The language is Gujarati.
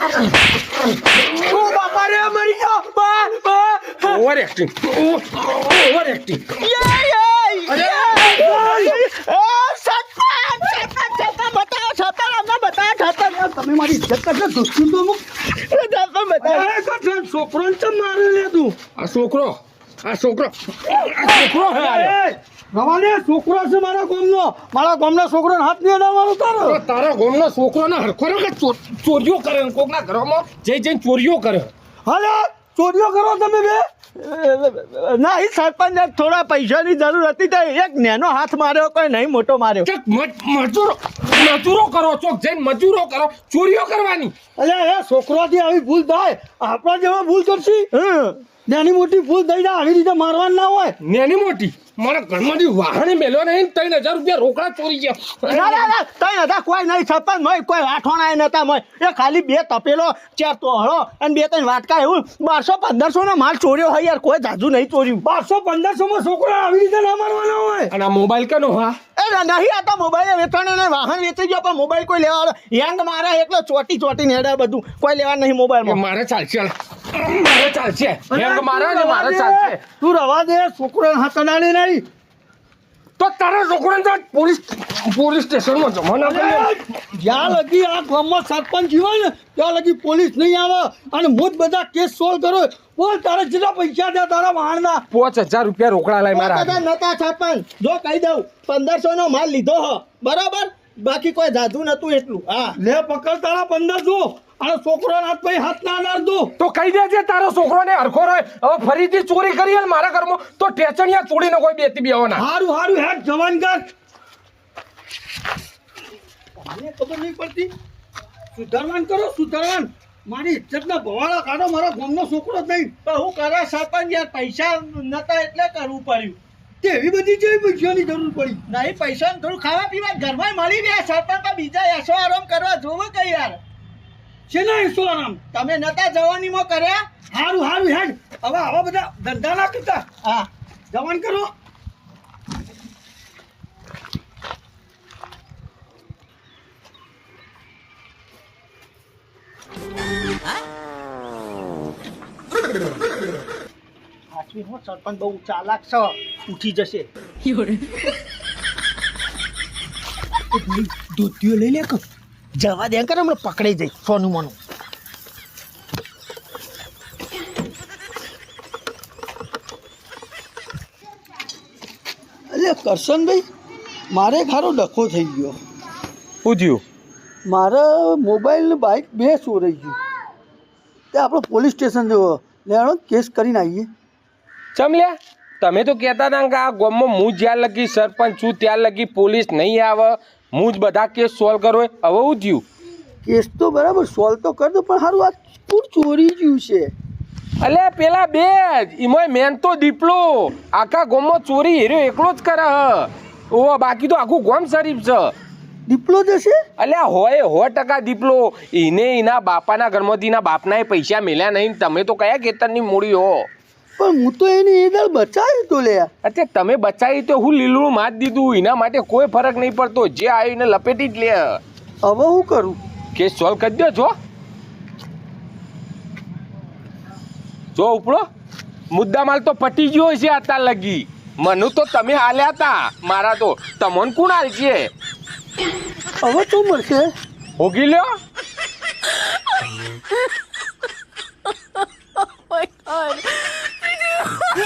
ઓ બાપા રે મરી ગયો બા બા ઓવર એક્ટિંગ ઓવર એક્ટિંગ તમે મારી ઇજ્જત કરશો દોસ્તી તો કઠણ છોકરોને ચમ મારે લે તું? આ છોકરો? આ છોકરો. આ છોકરો. રવાને છોકરો છે મારા ગોમનો. મારા ગામના છોકરાને હાથ નહીં અડાવવાનો તારો. તારા ગોમનો છોકરો ને હરખો ચોરીઓ કરે કોકના ઘરમાં જઈ જઈને ચોરીઓ કરે. હાલે. ચોરીઓ કરો તમે બે? ના એ સરપંચ થોડા પૈસાની જરૂર હતી તો એક નેનો હાથ માર્યો કોઈ નહીં મોટો માર્યો. ચક મજૂરો મજૂરો કરો ચોક જઈને મજૂરો કરો ચોરીઓ કરવાની. અરે એ છોકરાથી આવી ભૂલ થાય. આપણા જેવા ભૂલ કરશી. નાની મોટી ભૂલ થઈ જાય આવી રીતે મારવાની ના હોય. નાની મોટી. મારા ઘરમાંથી વાહણે મેલ્યો નહીં ત્રણ હજાર રૂપિયા રોકડા ચોરી ના ગયા ના ના તઈ કોઈ નહીં છપ્પન મય કોઈ આઠવાના નતા મય. એ ખાલી બે તપેલો ચાર તોહળો અને બે ત્રણ વાટકા એવું. બારસો પંદરસો નો માલ ચોર્યો હોય યાર કોઈ જાજુ નહીં ચોર્યું. બારસો પંદરસો માં છોકરા આવી રીતે ના મારવાના હોય? અને આ મોબાઈલ કનો હા? એ નહીં આ તો મોબાઈલ વેચાણ અને વાહન વેચી ગયો પણ મોબાઈલ કોઈ લેવા યંગ મારા એકલો ચોટી ચોટી નેડા બધું. કોઈ લેવા નહીં મોબાઈલ મોબાઈલમાં મારે ચાલશે મારે ચાલશે. હેંગ મારે ને મારે ચાલશે. તું રવા દે છોકરો હાથ અડાડી નહીં. તો તારા છોકરાને તો પોલીસ પોલીસ સ્ટેશનમાં જમા જ્યાં લગી આ ગામમાં સરપંચ જીવાય ને ત્યાં લગી પોલીસ નહીં આવે. અને હું જ બધા કેસ સોલ્વ કરો. બોલ તારે જેટલા પૈસા છે તારા વાહણના પાંચ હજાર રૂપિયા રોકડા લાય મારા બધા નતા સરપંચ જો કહી દઉં પંદરસો નો માલ લીધો હ. બરાબર? બાકી કોઈ જાદુ નતું એટલું. હા. લે પકડ તારા પંદરસો અને છોકરો હાથ ભાઈ હાથ ના નાર દો. તો કહી દેજે તારો છોકરોને હરખો રહે. હવે ફરીથી ચોરી કરી મારા ઘરમાં તો ટેચણિયા ચોરીને કોઈ બેતી બેવાના હારું હારું હેડ જવાન કર મને ખબર નહીં પડતી. સુધારવાન કરો સુધારવાન. મારી ઇજ્જતના ભવાળા કાઢો મારા ગામનો છોકરો જ નહીં. તો હું કરે સરપંચ યાર પૈસા નતા એટલે કરવું પડ્યું. તે એવી બધી જેવી પૈસાની જરૂર પડી. નહીં પૈસા થોડું ખાવા પીવા ઘરમાં મળી ગયા સરપંચ બીજા એસો આરામ કરવા જોવો કઈ યાર. છે ને એસો આરામ તમે નતા જવાનીમાં કર્યા હારું હારું હેડ. હવે આવા બધા ધંધા ના કરતા? હા. જવાન કરો. સરપંચ બહુ ચાલાક છે. ઉઠી જશે. ધોતીઓ લઈ લે જવા દે કર હમણાં પકડાઈ જાય સોનું મોનું. એટલે કરશનભાઈ મારે ખારો ડખો થઈ ગયો. પૂછ્યું મારે મોબાઈલ બાઇક બે ચોરાઈ ગયું. તે આપણે પોલીસ સ્ટેશન જવો લેવાનો કેસ કરીને આવીએ. ચમલ્યા તમે તો કહેતા હતા કે આ ગામમાં હું જ્યાં લગી સરપંચ છું ત્યાં લગી પોલીસ નહીં આવે. હું જ બધા કેસ સોલ્વ કરો હવે હું થયું. કેસ તો બરાબર સોલ્વ તો કરી દો પણ સારું આ પૂર ચોરી ગયું છે? અલે પેલા બે જ એમાં મેન તો દીપલો. આખા ગોમમાં ચોરી હેર્યો એકલો જ કરે હ. ઓ બાકી તો આખું ગોમ શરીફ છે. દીપલો જશે અલ્યા હોય સો ટકા દીપલો. એને એના બાપાના ઘરમાંથી એના બાપનાએ પૈસા મેલ્યા નહીં તમે તો કયા ખેતરની મૂડી હો? પણ હું તો એની એ બચાવી તો લે. અચ્છા તમે બચાવી તો હું લીલું માત દીધું. એના માટે કોઈ ફરક નહીં પડતો. જે આવીને લપેટી જ લે. હવે હું કરું? કેસ સોલ્વ કરી દો છો જો ઉપડો. મુદ્દા માલ તો પટી ગયો છે અત્યાર લગી. મનુ તો તમે હાલ્યા હતા મારા તો તમને કોણ હાલ છે? હવે શું મળશે? હોગી લ્યો.